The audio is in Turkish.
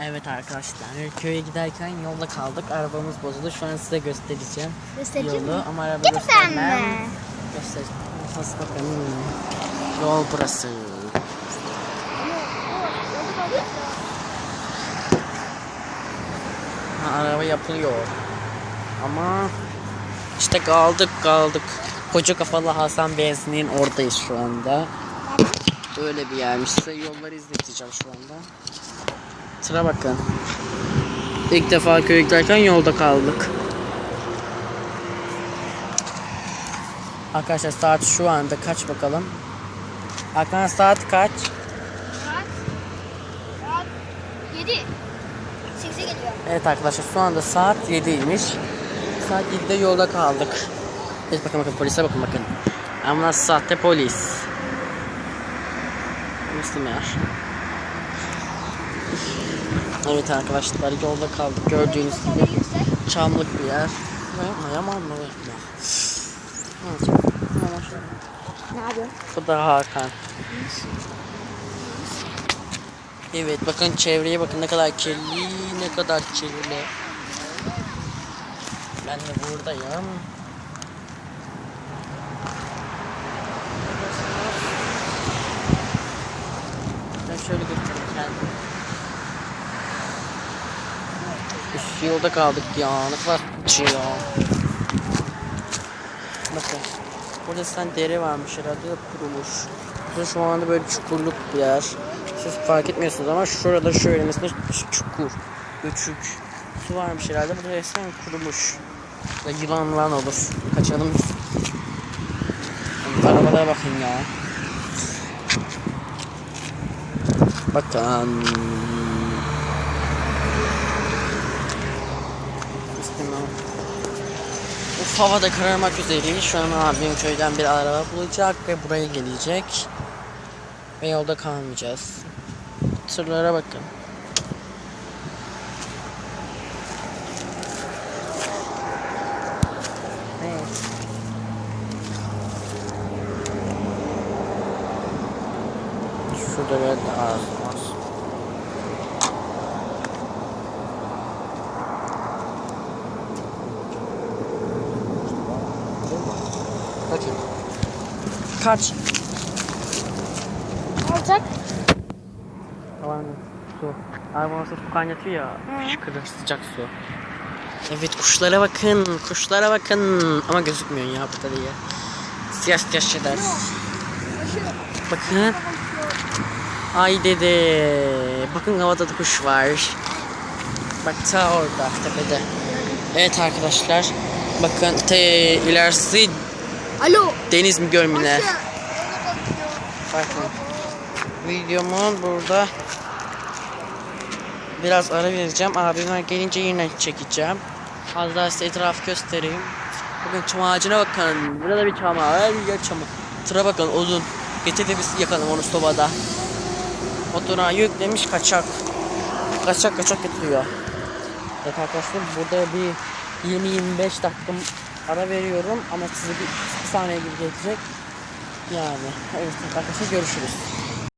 Evet arkadaşlar köye giderken yolda kaldık. Arabamız bozuldu. Şu an size göstereceğim Göstereceğim yolu mi? ama araba Lütfen göstermem. mi? Göstereceğim. Nasıl. Yol burası. Ha, araba yapılıyor. Ama işte kaldık kaldık. Koca kafalı Hasan benzinliğin oradayız şu anda. Böyle bir yermiş. Size yolları izleteceğim şu anda. Sıra bakın. İlk defa köye giderken yolda kaldık. Arkadaşlar saat şu anda kaç bakalım. Hakan saat kaç? Saat 7. 8'e geliyor. Evet arkadaşlar şu anda saat 7'ymiş. Saat 7'de yolda kaldık. Evet bakın bakın polise bakın bakın. Ama sahte polis. Müslüm ya. Evet arkadaşlar yolda kaldık gördüğünüz gibi. Çamlık bir yer. Yaman mı? Bu da Hakan. Evet bakın çevreye bakın ne kadar kirli ne kadar kirli. Ben de buradayım. Ben şöyle göstereyim Üst yolda kaldık ya. Ne kadar ya. Bakın. Burada sen deri varmış herhalde de kurumuş. Burada şu anda böyle çukurluk bir yer. Siz fark etmiyorsunuz ama şurada şöyle mesela çukur. Göçük. Su varmış herhalde. Burada resmen kurumuş. Burada yılan lan olur. Kaçalım biz. Arabalara bakın ya. Bakın. İstemem. Uf hava da kararmak üzereymiş. Şu an abim köyden bir araba bulacak ve buraya gelecek. Ve yolda kalmayacağız. Tırlara bakın. Şurada bir de ağzı var. Bakın. Kaç. Ne olacak? Tavan su. Abi nasıl su kaynatıyor ya. Fışkırır sıcak su. Evet kuşlara bakın. Kuşlara bakın. Ama gözükmüyor ya burada diye. Siyah siyah şeyler. Bakın. Ay dede. Bakın havada da kuş var. Bak ta orada tepede. Evet arkadaşlar. Bakın te ilerisi Alo. deniz mi göl mü ne? Bakın. Videomun burada biraz ara vereceğim. Abimler gelince yine çekeceğim. Az daha size etrafı göstereyim. Bakın çam ağacına bakın. Burada bir çam ağacı. Her yer çam. Tıra bakın odun. Getir de biz yakalım onu sobada. Oduna yüklemiş kaçak. Kaçak kaçak getiriyor. Evet arkadaşlar burada bir 20-25 dakika ara veriyorum ama size bir, bir saniye gibi gelecek. Yani evet arkadaşlar görüşürüz.